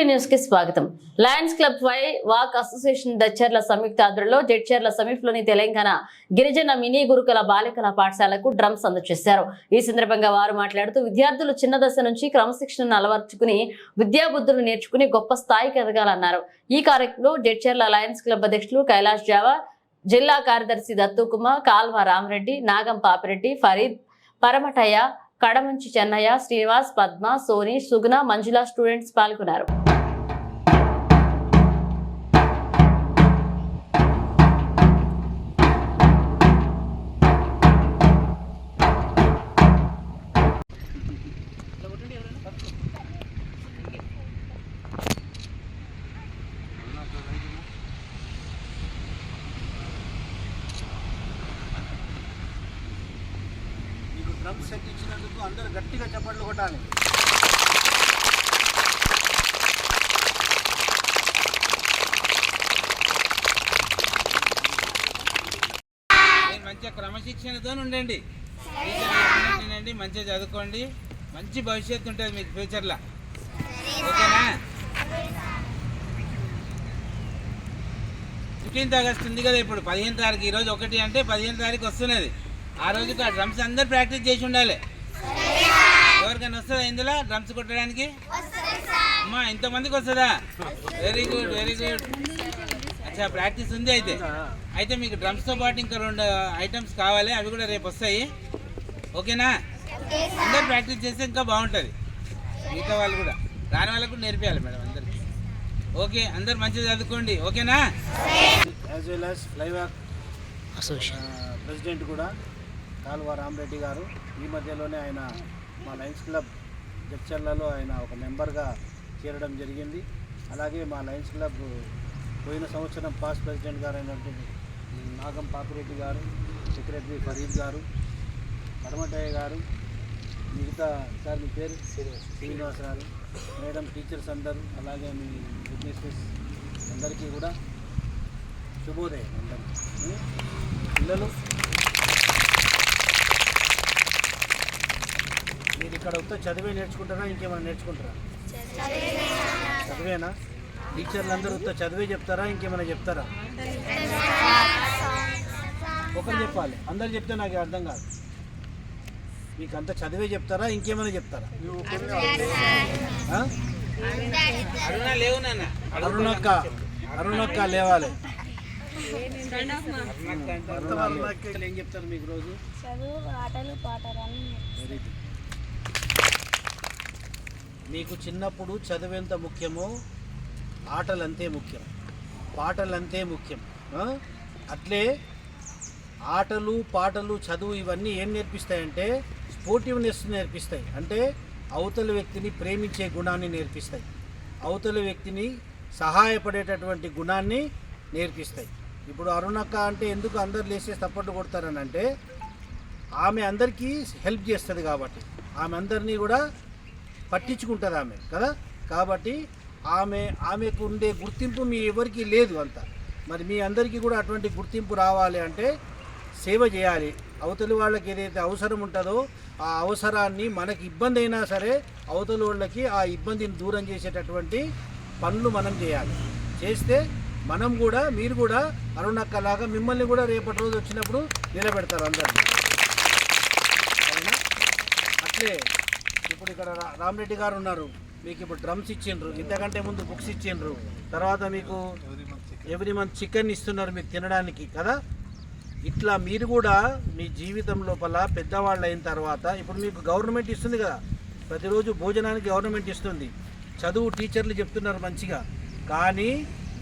CTV న్యూస్కి స్వాగతం. Lions club Y walk association దచ్చర్ల సంయుక్త ఆధ్వర్యంలో జడ్చర్ల సమీపంలోని తెలంగాణ గిరిజన మినీ గురుకుల బాలికల పాఠశాలకు డ్రమ్స్ అందజేశారు ఈ సందర్భంగా వారు మాట్లాడుతూ విద్యార్థులు చిన్న దశ నుంచి క్రమశిక్షణను అలవర్చుకుని విద్యాబుద్ధులు నేర్చుకుని గొప్ప స్థాయికి ఎదగాలన్నారు. ఈ కార్యక్రమంలో జడ్చర్ల లయన్స్ క్లబ్ అధ్యక్షులు కైలాష్ జావా జిల్లా కార్యదర్శి దత్తుకుమార్ కాల్వ రామరెడ్డి నాగం పాపిరెడ్డి ఫరీద్ పరమటయ్య కడమంచి చెన్నయ్య శ్రీనివాస్ పద్మ సోని సుగుణ మంజుల స్టూడెంట్స్ పాల్గొన్నారు. ఇచ్చినందుకు అందరూ గట్టిగా చప్పట్లు కొట్టాలి. మంచిగా క్రమశిక్షణతో ఉండండి. తినండి మంచిగా చదువుకోండి. మంచి భవిష్యత్తు ఉంటుంది మీకు ఫ్యూచర్లో ఓకేనా? ఫిఫ్టీన్త్ ఆగస్ట్ ఉంది కదా ఇప్పుడు పదిహేను తారీఖు. ఈరోజు ఒకటి అంటే పదిహేను తారీఖు వస్తున్నది. ఆ రోజుకి ఆ డ్రమ్స్ అందరు ప్రాక్టీస్ చేసి ఉండాలి. ఎవరికైనా వస్తుందా ఇందులో? డ్రమ్స్ కొట్టడానికి? అమ్మా ఇంతమందికి వస్తుందా? వెరీ గుడ్ వెరీ గుడ్ అచ్చా ప్రాక్టీస్ ఉంది అయితే. అయితే మీకు డ్రమ్స్తో పాటు ఇంకా రెండు ఐటమ్స్ కావాలి అవి కూడా రేపు వస్తాయి. ఓకేనా? అందరు ప్రాక్టీస్ చేస్తే ఇంకా బాగుంటుంది. మిగతా వాళ్ళు కూడా. రాని వాళ్ళకు కూడా నేర్పించాలి మేడం అందరికి. ఓకే అందరు మంచిగా చదువుకోండి. ఓకేనా? As well as fly walk president కూడా కాలువ రామరెడ్డి గారు ఈ మధ్యలోనే ఆయన మా లయన్స్ క్లబ్ జడ్చర్లలో ఆయన ఒక మెంబర్గా చేరడం జరిగింది. అలాగే మా లయన్స్ క్లబ్ పోయిన సంవత్సరం పాస్ట్ ప్రెసిడెంట్ గారు అయినటువంటి నాగం పాపిరెడ్డి గారు సెక్రటరీ ఫరీద్ గారు పడమటయ్య గారు మిగతా సార్ మీ పేరు? శ్రీనివాస్ గారు మేడం టీచర్స్ అందరూ అలాగే మీ విట్నెసెస్ అందరికీ కూడా శుభోదయం అందరికీ. పిల్లలు ఇక్కడ వస్తే చదివే నేర్చుకుంటారా ఇంకేమైనా నేర్చుకుంటారా? చదివేనా? టీచర్లు అందరూ వస్తే చదివే చెప్తారా ఇంకేమైనా చెప్తారా? ఒకరు చెప్పాలి. అందరు చెప్తే నాకు అర్థం కాదు. మీకు అంత చదివే చెప్తారా ఇంకేమైనా చెప్తారా? ఆ? అరుణ లేవు నాన్న. అరుణక్క అరుణక్క లేవాలి. ఏం చెప్తారు మీకు రోజు? చదువు ఆటలు పాటలు నీకు మీకు చిన్నప్పుడు చదువు ఎంత ముఖ్యమో ఆటలు అంతే ముఖ్యం. పాటలు అంతే ముఖ్యం అట్లే ఆటలు పాటలు చదువు ఇవన్నీ ఏం నేర్పిస్తాయంటే స్పోర్టివ్నెస్ నేర్పిస్తాయి. అంటే అవతల వ్యక్తిని ప్రేమించే గుణాన్ని నేర్పిస్తాయి. అవతల వ్యక్తిని సహాయపడేటటువంటి గుణాన్ని నేర్పిస్తాయి. ఇప్పుడు అరుణక్క అంటే ఎందుకు అందరు లేసే తప్పట్టు కొడతారని అంటే ఆమె అందరికీ హెల్ప్ చేస్తుంది కాబట్టి. ఆమె అందరినీ కూడా పట్టించుకుంటుంది ఆమె కదా? కాబట్టి ఆమె ఆమెకు ఉండే గుర్తింపు మీ ఎవరికీ లేదు అంత. మరి మీ అందరికీ కూడా అటువంటి గుర్తింపు రావాలి అంటే సేవ చేయాలి. అవతలి వాళ్ళకి ఏదైతే అవసరం ఉంటుందో ఆ అవసరాన్ని మనకి ఇబ్బంది అయినా సరే అవతలి వాళ్ళకి ఆ ఇబ్బందిని దూరం చేసేటటువంటి పనులు మనం చేయాలి. చేస్తే మనం కూడా మీరు కూడా అరుణక్కలాగా మిమ్మల్ని కూడా రేపటి రోజు వచ్చినప్పుడు నిలబెడతారు అందరినీ. అట్లే ఇప్పుడు ఇక్కడ రామరెడ్డి గారు ఉన్నారు. మీకు ఇప్పుడు డ్రమ్స్ ఇచ్చిండ్రు. ఇంతకంటే ముందు బుక్స్ ఇచ్చిండ్రు. తర్వాత మీకు ఎవ్రీ మంత్ చికెన్ ఇస్తున్నారు మీకు తినడానికి కదా? ఇట్లా మీరు కూడా మీ జీవితం లోపల పెద్దవాళ్ళు అయిన తర్వాత ఇప్పుడు మీకు గవర్నమెంట్ ఇస్తుంది కదా? ప్రతిరోజు భోజనానికి గవర్నమెంట్ ఇస్తుంది. చదువు టీచర్లు చెప్తున్నారు మంచిగా. కానీ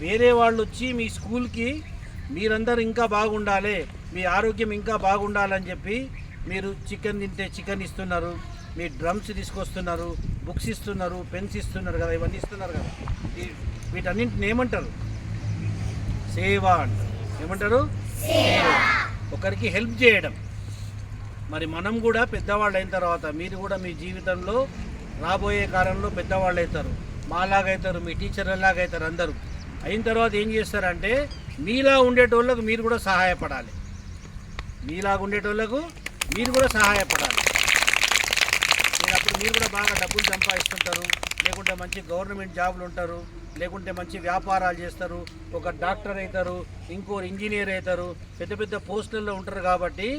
వేరే వాళ్ళు వచ్చి మీ స్కూల్కి మీరందరూ ఇంకా బాగుండాలి మీ ఆరోగ్యం ఇంకా బాగుండాలని చెప్పి మీరు చికెన్ తింటే చికెన్ ఇస్తున్నారు. మీ డ్రమ్స్ తీసుకొస్తున్నారు బుక్స్ ఇస్తున్నారు పెన్స్ ఇస్తున్నారు కదా ఇవన్నీ ఇస్తున్నారు కదా. వీటన్నింటిని ఏమంటారు? సేవ అంటారు. ఏమంటారు? ఒకరికి హెల్ప్ చేయడం. మరి మనం కూడా పెద్దవాళ్ళు అయిన తర్వాత మీరు కూడా మీ జీవితంలో రాబోయే కాలంలో పెద్దవాళ్ళు అవుతారు మాలాగైతారు అవుతారు మీ టీచర్ లాగా అవుతారు అందరూ. అయిన తర్వాత ఏం చేస్తారంటే మీలా ఉండేటోళ్ళకు మీరు కూడా సహాయపడాలి. మీలాగా ఉండేటోళ్ళకు మీరు కూడా సహాయపడాలి. మరి అప్పుడు మీరు కూడా బాగా డబ్బులు సంపాదిస్తుంటారు లేకుంటే మంచి గవర్నమెంట్ జాబ్లు ఉంటారు లేకుంటే మంచి వ్యాపారాలు చేస్తారు ఒక డాక్టర్ అవుతారు ఇంకో ఇంజనీర్ అవుతారు పెద్ద పెద్ద పోస్టుల్లో ఉంటారు కాబట్టి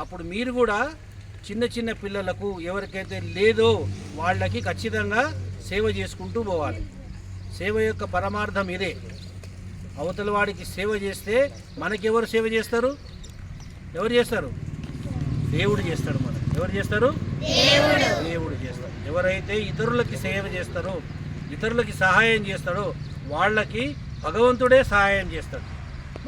అప్పుడు మీరు కూడా చిన్న చిన్న పిల్లలకు ఎవరికైతే లేదో వాళ్ళకి ఖచ్చితంగా సేవ చేసుకుంటూ పోవాలి. సేవ యొక్క పరమార్థం ఇదే. అవతల వాడికి సేవ చేస్తే మనకెవరు సేవ చేస్తారు? ఎవరు చేస్తారు? దేవుడు చేస్తాడు మనం. ఎవరు చేస్తారు? దేవుడు. చేస్తాడు. ఎవరైతే ఇతరులకి సేవ చేస్తారో ఇతరులకి సహాయం చేస్తాడో వాళ్ళకి భగవంతుడే సహాయం చేస్తాడు.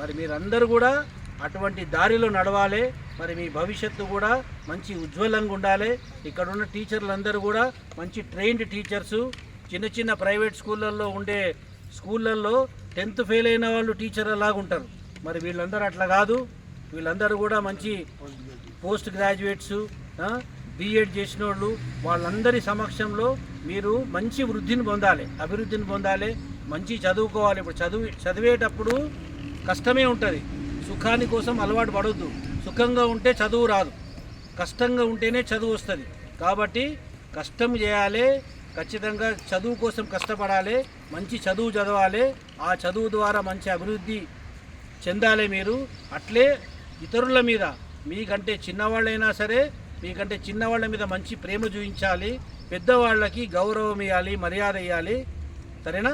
మరి మీరందరూ కూడా అటువంటి దారిలో నడవాలి. మరి మీ భవిష్యత్తు కూడా మంచి ఉజ్వలంగా ఉండాలి. ఇక్కడ ఉన్న టీచర్లందరూ కూడా మంచి ట్రైన్డ్ టీచర్సు. చిన్న చిన్న ప్రైవేట్ స్కూళ్ళల్లో ఉండే స్కూళ్ళల్లో టెన్త్ ఫెయిల్ అయిన వాళ్ళు టీచర్ లాగా ఉంటారు. మరి వీళ్ళందరూ అట్లా కాదు. వీళ్ళందరూ కూడా మంచి పోస్ట్ గ్రాడ్యుయేట్స్ బీఎడ్ చేసిన వాళ్ళు వాళ్ళందరి సమక్షంలో మీరు మంచి వృద్ధిని పొందాలి అభివృద్ధిని పొందాలి మంచి చదువుకోవాలి. ఇప్పుడు చదువు చదివేటప్పుడు కష్టమే ఉంటుంది. సుఖాని కోసం అలవాటు పడవద్దు సుఖంగా ఉంటే చదువు రాదు. కష్టంగా ఉంటేనే చదువు వస్తుంది. కాబట్టి కష్టం చేయాలి ఖచ్చితంగా చదువు కోసం కష్టపడాలి మంచి చదువు చదవాలి ఆ చదువు ద్వారా మంచి అభివృద్ధి చెందాలి మీరు. అట్లే ఇతరుల మీద మీకంటే చిన్నవాళ్ళైనా సరే మీకంటే చిన్నవాళ్ళ మీద మంచి ప్రేమ చూపించాలి పెద్దవాళ్ళకి గౌరవం ఇవ్వాలి మర్యాద ఇవ్వాలి సరేనా?